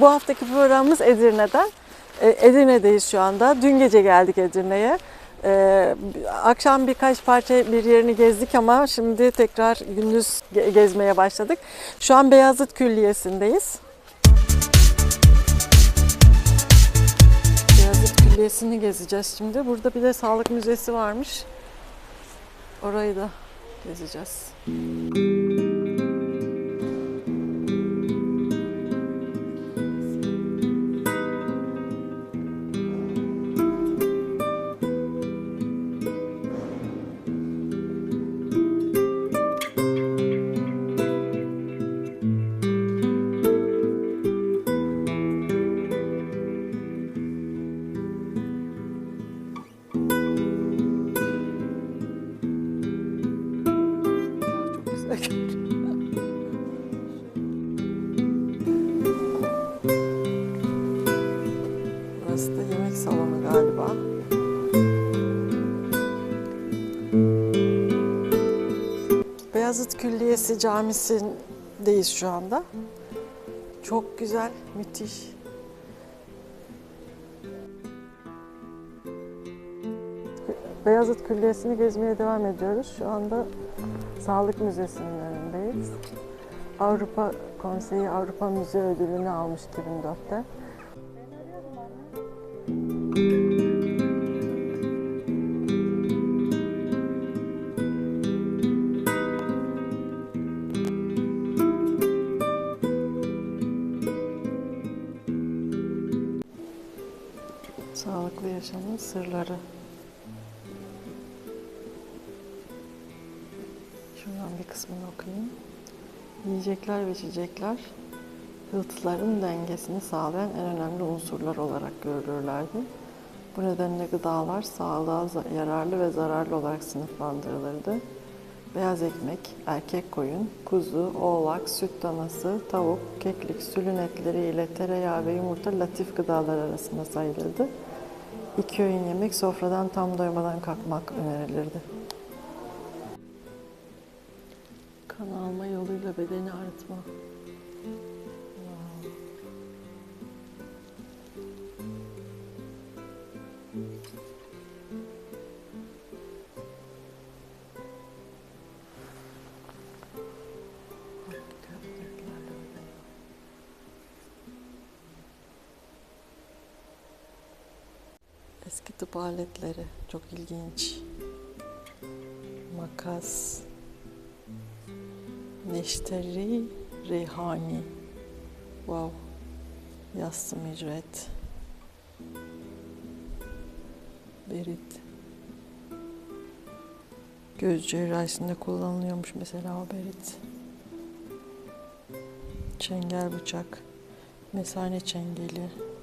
Bu haftaki programımız Edirne'den. E, Edirne'deyiz şu anda. Dün gece geldik Edirne'ye. E, Akşam birkaç parça bir yerini gezdik ama şimdi tekrar gündüz ge- gezmeye başladık. Şu an Beyazıt Külliyesi'ndeyiz. Beyazıt Külliyesi'ni gezeceğiz şimdi. Burada bir de sağlık müzesi varmış. Orayı da gezeceğiz. Çok Külliyesi Camisi'ndeyiz şu anda. Çok güzel, müthiş. Beyazıt Külliyesi'ni gezmeye devam ediyoruz. Şu anda Sağlık Müzesi'nin önündeyiz. Avrupa Konseyi Avrupa Müze Ödülünü almış 2004'te. Sağlıklı yaşamın sırları. Şuradan bir kısmını okuyayım. Yiyecekler ve içecekler hıltıların dengesini sağlayan en önemli unsurlar olarak görülürlerdi. Bu nedenle gıdalar sağlığa yararlı ve zararlı olarak sınıflandırılırdı. Beyaz ekmek, erkek koyun, kuzu, oğlak, süt danası, tavuk, keklik, sülün etleri ile tereyağı ve yumurta latif gıdalar arasında sayılırdı. İki öğün yemek sofradan tam doymadan kalkmak önerilirdi. Kan alma yoluyla bedeni arıtma. Tıp aletleri çok ilginç. Makas, Neşteri Reyhani. Wow. Yassı mecret. Berit. Göz cerrahisinde kullanılıyormuş mesela o berit. Çengel bıçak. Mesane çengeli.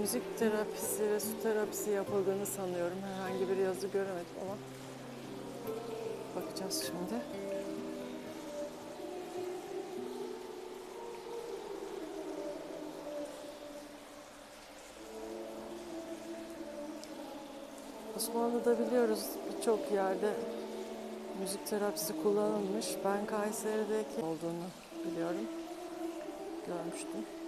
Müzik terapisi ve su terapisi yapıldığını sanıyorum. Herhangi bir yazı göremedim ama bakacağız şimdi. Osmanlı'da biliyoruz birçok yerde müzik terapisi kullanılmış. Ben Kayseri'deki olduğunu biliyorum. Görmüştüm.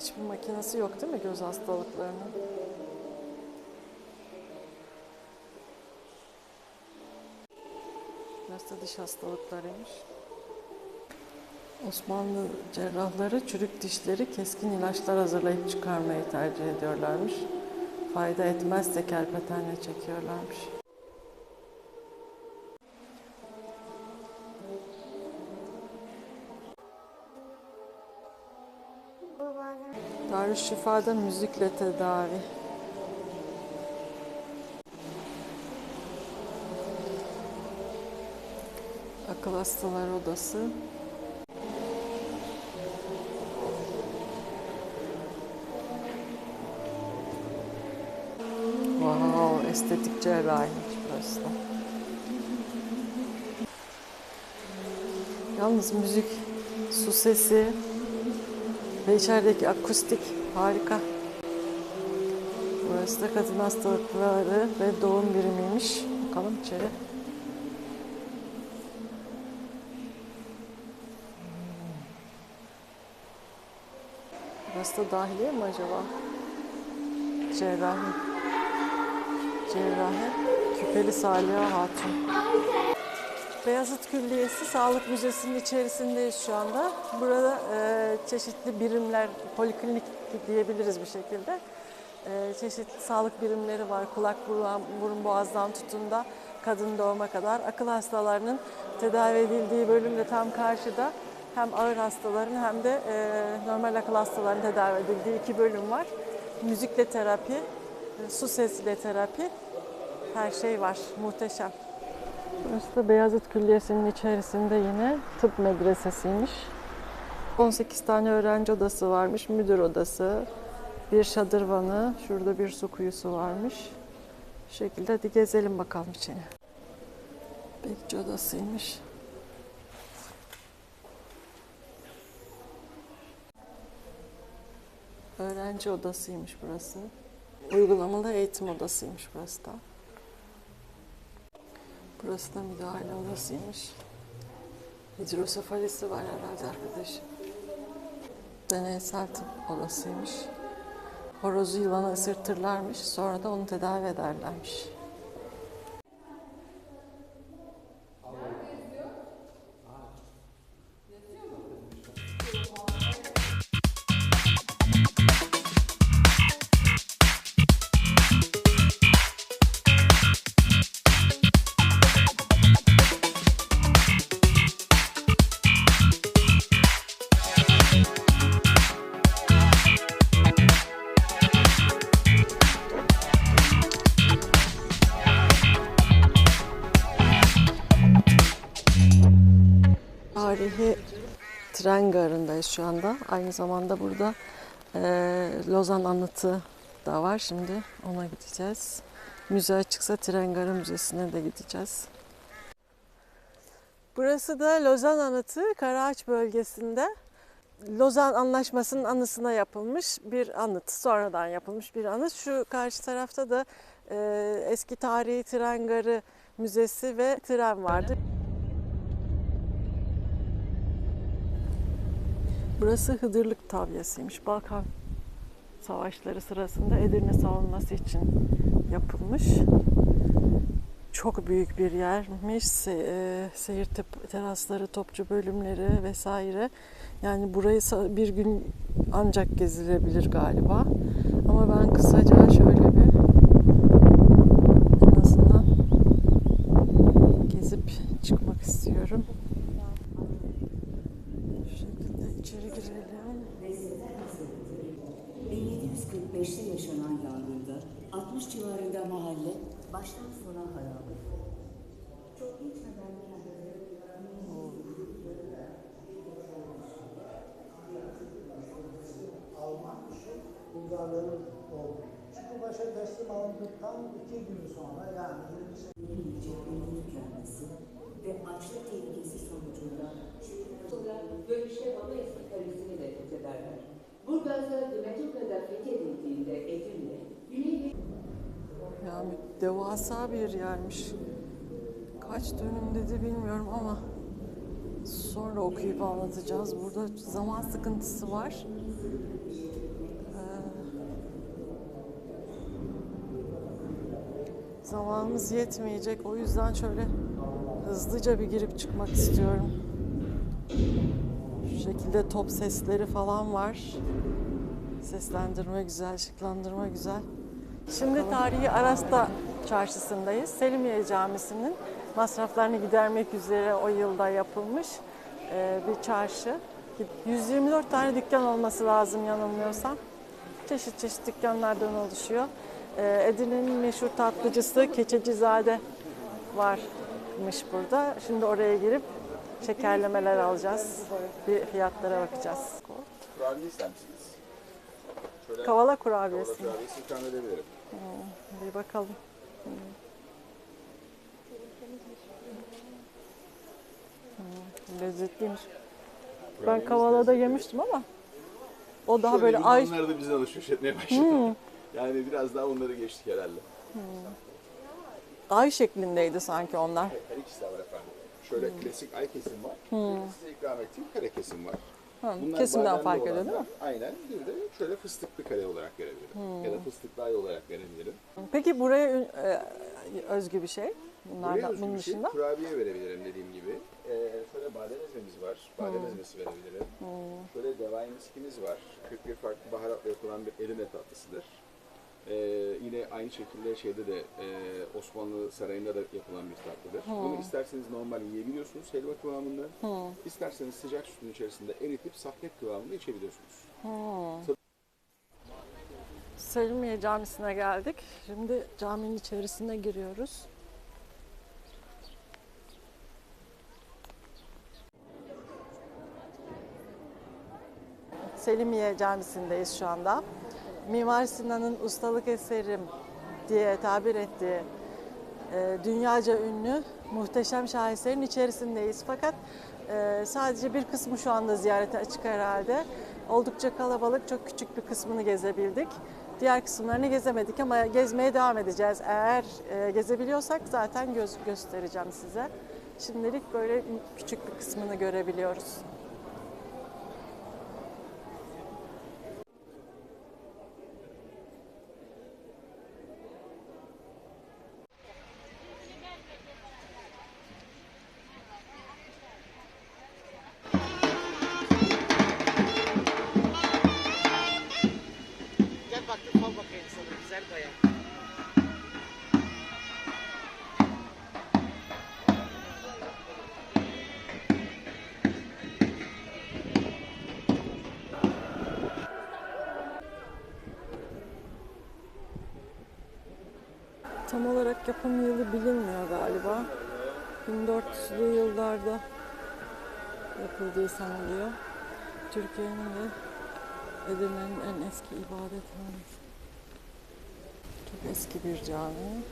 Hiçbir makinesi yok değil mi göz hastalıklarının? Da diş hastalıklarıymış. Osmanlı cerrahları çürük dişleri keskin ilaçlar hazırlayıp çıkarmayı tercih ediyorlarmış. Fayda etmezse kerpetenle çekiyorlarmış. Darüşşifa'da müzikle tedavi. Akıl hastaları odası. Estetik cerrahi burası. Yalnız müzik, su sesi ve içerideki akustik harika. Burası da kadın hastalıkları ve doğum birimiymiş. Bakalım içeri. Burası da dahiliye mi acaba? Cerrahi. Cerrahi. Küpeli Saliha Hatun. Beyazıt Külliyesi Sağlık Müzesi'nin içerisindeyiz şu anda. Burada e, çeşitli birimler, poliklinik diyebiliriz bir şekilde. E, çeşitli sağlık birimleri var. Kulak, burun, burun boğazdan tutun da kadın doğuma kadar. Akıl hastalarının tedavi edildiği bölüm de tam karşıda. Hem ağır hastaların hem de e, normal akıl hastalarının tedavi edildiği iki bölüm var. Müzikle terapi, e, su sesiyle terapi, her şey var. Muhteşem. Burası da Beyazıt Külliyesi'nin içerisinde yine tıp medresesiymiş. 18 tane öğrenci odası varmış, müdür odası, bir şadırvanı, şurada bir su kuyusu varmış. Bu şekilde hadi gezelim bakalım içine. Bekçi odasıymış. Öğrenci odasıymış burası. Uygulamalı eğitim odasıymış burası da. Burası da müdahale odasıymış. Hidrosefalisi var herhalde arkadaş. Deneysel tıp odasıymış. Horozu yılanı ısırtırlarmış, sonra da onu tedavi ederlermiş. Tren garındayız şu anda. Aynı zamanda burada eee, Lozan Anıtı da var. Şimdi ona gideceğiz. Müze açıksa Tren Garı Müzesi'ne de gideceğiz. Burası da Lozan Anıtı Karaağaç bölgesinde. Lozan Anlaşması'nın anısına yapılmış bir anıt. Sonradan yapılmış bir anıt. Şu karşı tarafta da eee, eski tarihi tren garı müzesi ve tren vardı. Burası Hıdırlık Tabyası'ymış. Balkan Savaşları sırasında Edirne savunması için yapılmış. Çok büyük bir yermiş. Se- e, seyir terasları, topçu bölümleri vesaire. Yani burayı bir gün ancak gezilebilir galiba. Ama ben kısaca şöyle bir en azından gezip çıkmak istiyorum. Şu şekilde girelim. 1745'te yaşanan yangında 60 civarında mahalle baştan sona harap oldu. Çok geçmeden Alman Bulgarların oldu. Çukurbaş'a teslim alındıktan iki gün sonra yani 28 çekmenin tükenmesi ve açlık tehlikesi sonucunda sonra görüşte baba fethederler. Burgaz'da Metoka'da fethedildiğinde Edirne, Güney Yani devasa bir yermiş. Kaç dönüm dedi bilmiyorum ama sonra okuyup anlatacağız. Burada zaman sıkıntısı var. Ee, zamanımız yetmeyecek. O yüzden şöyle hızlıca bir girip çıkmak istiyorum. Şekilde top sesleri falan var. Seslendirme güzel, ışıklandırma güzel. Şimdi tarihi Arasta çarşısındayız. Selimiye Camisi'nin masraflarını gidermek üzere o yılda yapılmış e, bir çarşı. 124 tane dükkan olması lazım yanılmıyorsam. Çeşit çeşit dükkanlardan oluşuyor. E, Edirne'nin meşhur tatlıcısı Keçecizade varmış burada. Şimdi oraya girip şekerlemeler alacağız. Bir fiyatlara bakacağız. Kurabiye ister misiniz? Kavala kurabiyesi. Kurabiyesi ikram edebilirim. Bir bakalım. Hmm, Lezzetliymiş. Ben Kavala'da yemiştim ama o daha böyle ay Onlar da bizden alışveriş etmeye başladı. Yani biraz daha onları geçtik herhalde. ay şeklindeydi sanki onlar. Her ikisi de var efendim. Şöyle klasik ay kesim var. Size ikram ettiğim kare kesim var. Bunlar kesimden fark ediyor değil mi? Aynen. Bir de şöyle fıstıklı kare olarak verebilirim. Ya da fıstıklı ay olarak verebilirim. Peki buraya e, özgü bir şey. Buraya Bunlardan özgü bunun bir şey, dışında. kurabiye verebilirim dediğim gibi. Ee, şöyle badem ezmemiz var. Badem ezmesi verebilirim. Şöyle devai miskimiz var. 41 farklı baharatla yapılan bir erime tatlısıdır. Ee, yine aynı şekilde şeyde de e, Osmanlı Sarayı'nda da yapılan bir tatlıdır. Bunu isterseniz normal yiyebiliyorsunuz helva kıvamında. İsterseniz sıcak sütün içerisinde eritip sahnek kıvamında içebiliyorsunuz. Selimiye Camisi'ne geldik. Şimdi caminin içerisine giriyoruz. Selimiye Camisi'ndeyiz şu anda. Mimar Sinan'ın ustalık eserim diye tabir ettiği e, dünyaca ünlü muhteşem şaheserin içerisindeyiz. Fakat e, sadece bir kısmı şu anda ziyarete açık herhalde. Oldukça kalabalık, çok küçük bir kısmını gezebildik. Diğer kısımlarını gezemedik ama gezmeye devam edeceğiz. Eğer e, gezebiliyorsak zaten göz göstereceğim size. Şimdilik böyle küçük bir kısmını görebiliyoruz. Yapım yılı bilinmiyor galiba. 1400'lü yıllarda yapıldığı sanılıyor. Türkiye'nin ve Edirne'nin en eski ibadethanesi. Çok eski bir cami.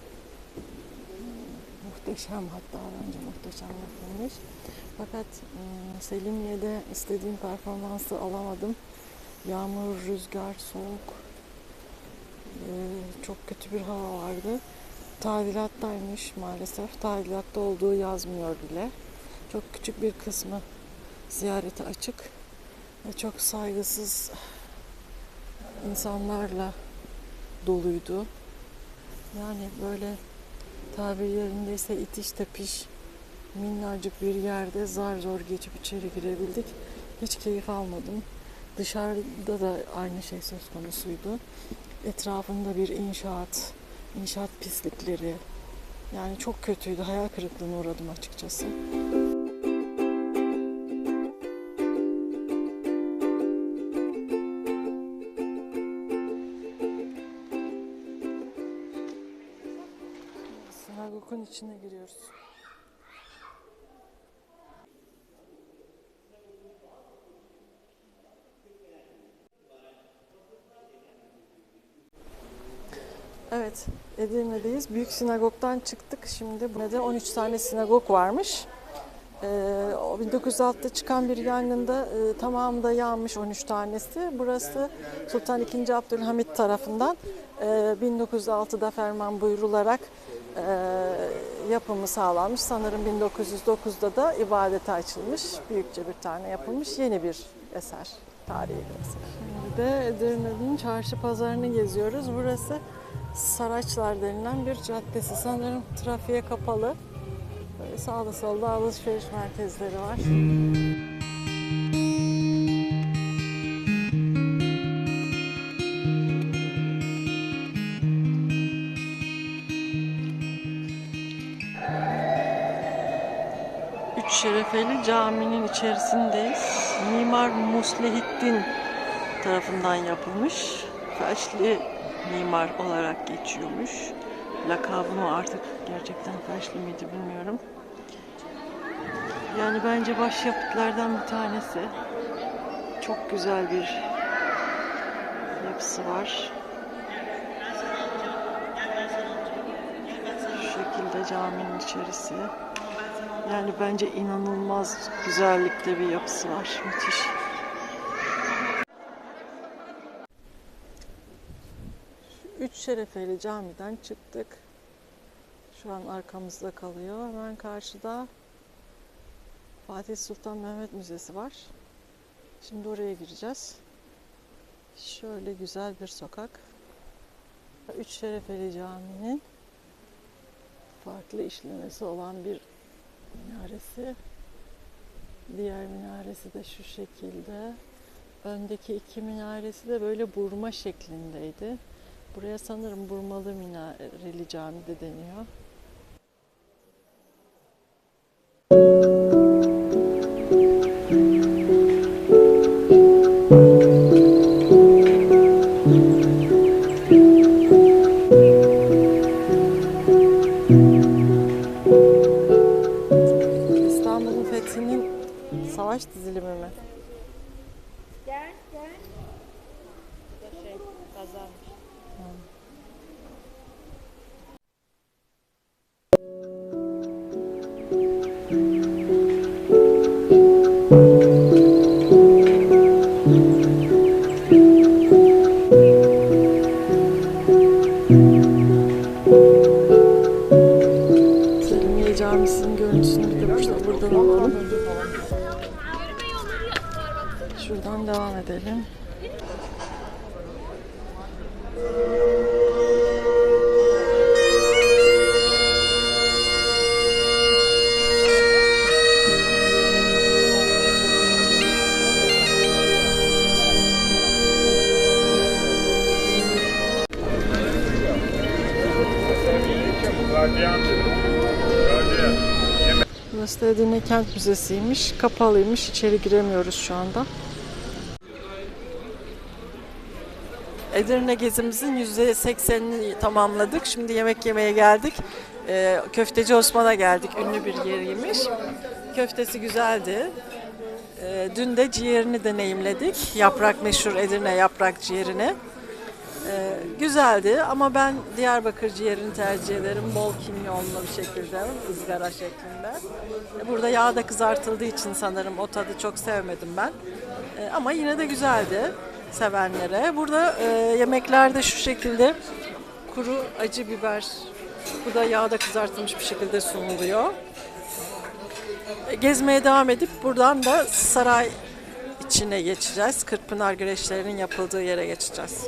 Muhteşem hatta bence muhteşem yapılmış. Fakat hmm, Selimiye'de istediğim performansı alamadım. Yağmur, rüzgar, soğuk. Ee, çok kötü bir hava vardı. Tadilattaymış maalesef. Tadilatta olduğu yazmıyor bile. Çok küçük bir kısmı ziyarete açık ve çok saygısız insanlarla doluydu. Yani böyle tabir yerindeyse itiş tepiş minnacık bir yerde zar zor geçip içeri girebildik. Hiç keyif almadım. Dışarıda da aynı şey söz konusuydu. Etrafında bir inşaat, inşaat pislikleri. Yani çok kötüydü. Hayal kırıklığına uğradım açıkçası. Evet, Edirne'deyiz. Büyük sinagogdan çıktık. Şimdi burada 13 tane sinagog varmış. Ee, o 1906'da çıkan bir yangında e, tamamı da yanmış 13 tanesi. Burası Sultan II. Abdülhamit tarafından e, 1906'da ferman buyrularak e, yapımı sağlanmış. Sanırım 1909'da da ibadete açılmış. Büyükçe bir tane yapılmış yeni bir eser. Tarihi bir eser. Şimdi de Edirne'nin çarşı pazarını geziyoruz. Burası Saraçlar denilen bir caddesi. Sanırım trafiğe kapalı. Böyle sağda solda alışveriş merkezleri var. Üç Şerefeli Camii'nin içerisindeyiz. Mimar Muslihiddin tarafından yapılmış. Felçli mimar olarak geçiyormuş. Lakabı mı artık gerçekten felçli miydi bilmiyorum. Yani bence başyapıtlardan bir tanesi. Çok güzel bir yapısı var. şekilde caminin içerisi. Yani bence inanılmaz güzellikte bir yapısı var. Müthiş. Şu Üç Şerefeli camiden çıktık. Şu an arkamızda kalıyor. Hemen karşıda Fatih Sultan Mehmet Müzesi var. Şimdi oraya gireceğiz. Şöyle güzel bir sokak. Üç Şerefeli Camii'nin farklı işlemesi olan bir minaresi. Diğer minaresi de şu şekilde. Öndeki iki minaresi de böyle burma şeklindeydi. Buraya sanırım burmalı minareli cami de deniyor. Burası Edirne Kent Müzesi'ymiş. Kapalıymış. İçeri giremiyoruz şu anda. Edirne gezimizin %80'ini tamamladık. Şimdi yemek yemeye geldik. Ee, Köfteci Osman'a geldik. Ünlü bir yeriymiş. Köftesi güzeldi. Ee, dün de ciğerini deneyimledik. Yaprak meşhur Edirne yaprak ciğerini. Ee, güzeldi ama ben Diyarbakır ciğerini tercih ederim. Bol kimyonlu bir şekilde, ızgara şeklinde. Ee, Burada yağda kızartıldığı için sanırım o tadı çok sevmedim ben. Ee, ama yine de güzeldi sevenlere. Burada e, yemeklerde şu şekilde kuru acı biber, bu da yağda kızartılmış bir şekilde sunuluyor. E, Gezmeye devam edip buradan da saray içine geçeceğiz. Kırkpınar güreşlerinin yapıldığı yere geçeceğiz.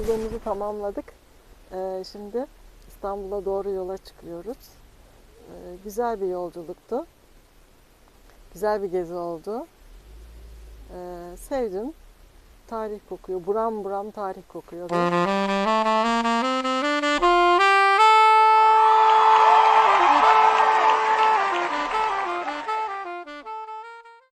Yolculuğumuzu tamamladık. Ee, şimdi İstanbul'a doğru yola çıkıyoruz. Ee, güzel bir yolculuktu. Güzel bir gezi oldu. Ee, sevdim. Tarih kokuyor. Buram buram tarih kokuyordu.